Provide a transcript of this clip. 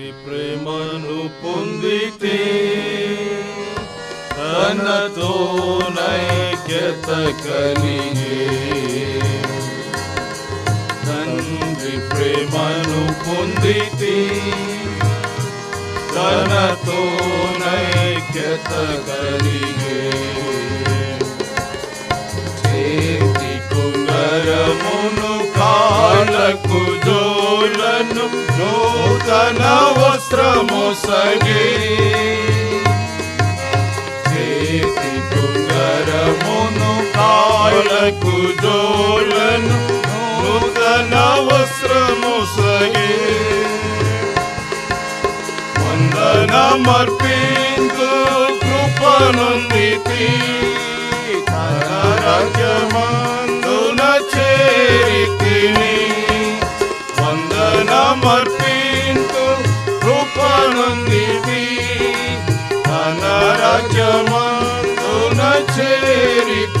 తండ్రి ప్రేమను పొందితే తనతో నైక్యత కలిగే. తండ్రి ప్రేమను పొందితే తనతో నైక్యత కలిగే. నేను నూతన వస్త్రము సగి. చేతి కుంగరమును కాళ్ళకు జోలను నూతన వస్త్రము సగే. వందనమర్పించు కృపనుంది తన రాజ్యమందున సమర్పింతు కృపనుందితి. తన రాజ్యమందున చేరిక